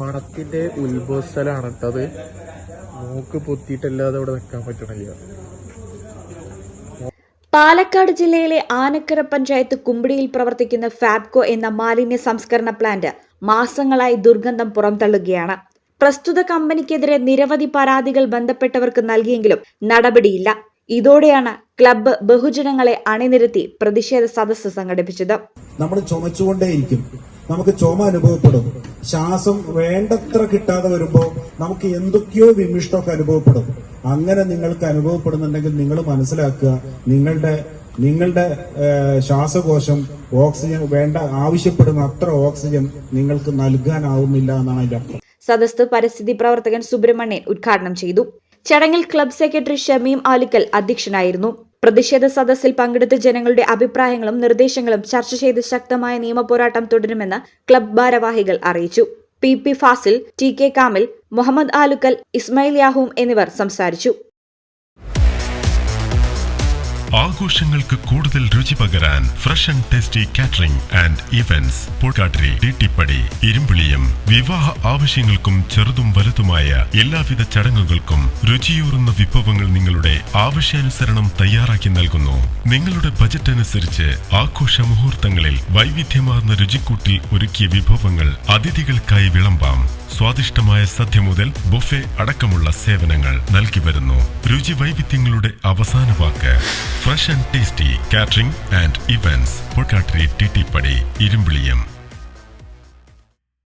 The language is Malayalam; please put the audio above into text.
മണത്തിന്റെ ഉത്ഭവസ്ഥലാണ് കേട്ടത് മൂക്ക് പൊത്തിയിട്ടല്ലാതെ അവിടെ നിൽക്കാൻ പറ്റണില്ല. പാലക്കാട് ജില്ലയിലെ ആനക്കര പഞ്ചായത്ത് കുമ്പിടിയിൽ പ്രവർത്തിക്കുന്ന ഫാബ്കോ എന്ന മാലിന്യ സംസ്കരണ പ്ലാന്റ് മാസങ്ങളായി ദുർഗന്ധം പുറംതള്ളുകയാണ്. പ്രസ്തുത കമ്പനിക്കെതിരെ നിരവധി പരാതികൾ ബന്ധപ്പെട്ടവർക്ക് നൽകിയെങ്കിലും നടപടിയില്ല. ഇതോടെയാണ് ക്ലബ്ബ് ബഹുജനങ്ങളെ അണിനിരത്തി പ്രതിഷേധ സദസ്സ് സംഘടിപ്പിച്ചത്. നമ്മൾ ചുമച്ചുകൊണ്ടേയിരിക്കും. നമുക്ക് ചുമ അനുഭവപ്പെടും. ശ്വാസം വേണ്ടത്ര കിട്ടാതെ വരുമ്പോൾ നമുക്ക് എന്തൊക്കെയോ വിമിഷ്ടമൊക്കെ അനുഭവപ്പെടും. അങ്ങനെ നിങ്ങൾക്ക് അനുഭവപ്പെടുന്നുണ്ടെങ്കിൽ നിങ്ങൾ മനസ്സിലാക്കുക നിങ്ങളുടെ നിങ്ങളുടെ ശ്വാസകോശം ഓക്സിജൻ വേണ്ട ആവശ്യപ്പെടുന്ന അത്ര ഓക്സിജൻ നിങ്ങൾക്ക് നൽകാനാവുന്നില്ല എന്നാണ് അതിന്റെ അർത്ഥം. സദസ്സ് പരിസ്ഥിതി പ്രവർത്തകൻ സുബ്രഹ്മണ്യൻ ഉദ്ഘാടനം ചെയ്തു. ചടങ്ങിൽ ക്ലബ് സെക്രട്ടറി ഷമീം ആലിക്കൽ അധ്യക്ഷനായിരുന്നു. പ്രതിഷേധ സദസ്സിൽ പങ്കെടുത്ത ജനങ്ങളുടെ അഭിപ്രായങ്ങളും നിർദ്ദേശങ്ങളും ചർച്ച ചെയ്ത് ശക്തമായ നിയമപോരാട്ടം തുടരുമെന്ന് ക്ലബ് ഭാരവാഹികൾ അറിയിച്ചു. P P Fasil T K Kamil Muhammad Alukkal Ismail യാഹൂം എന്നിവർ സംസാരിച്ചു. ആഘോഷങ്ങൾക്ക് കൂടുതൽ രുചി പകരാൻ fresh and tasty catering and events Polkattiri Tittippadi Irimbiliyam വിവാഹ ആവശ്യങ്ങൾക്കും ചെറുതും വലുതുമായ എല്ലാവിധ ചടങ്ങുകൾക്കും രുചിയൂറുന്ന വിഭവങ്ങൾ നിങ്ങളുടെ ആവശ്യാനുസരണം തയ്യാറാക്കി നൽകുന്നു. നിങ്ങളുടെ ബജറ്റ് അനുസരിച്ച് ആഘോഷ മുഹൂർത്തങ്ങളിൽ വൈവിധ്യമാർന്ന രുചിക്കൂട്ടിൽ ഒരുക്കിയ വിഭവങ്ങൾ അതിഥികൾക്കായി വിളമ്പാം. സ്വാദിഷ്ടമായ സദ്യ മുതൽ ബൊഫെ അടക്കമുള്ള സേവനങ്ങൾ നൽകി വരുന്നു. രുചി വൈവിധ്യങ്ങളുടെ അവസാന വാക്ക് fresh and tasty catering and events T പടി ഇരുമ്പിളിയം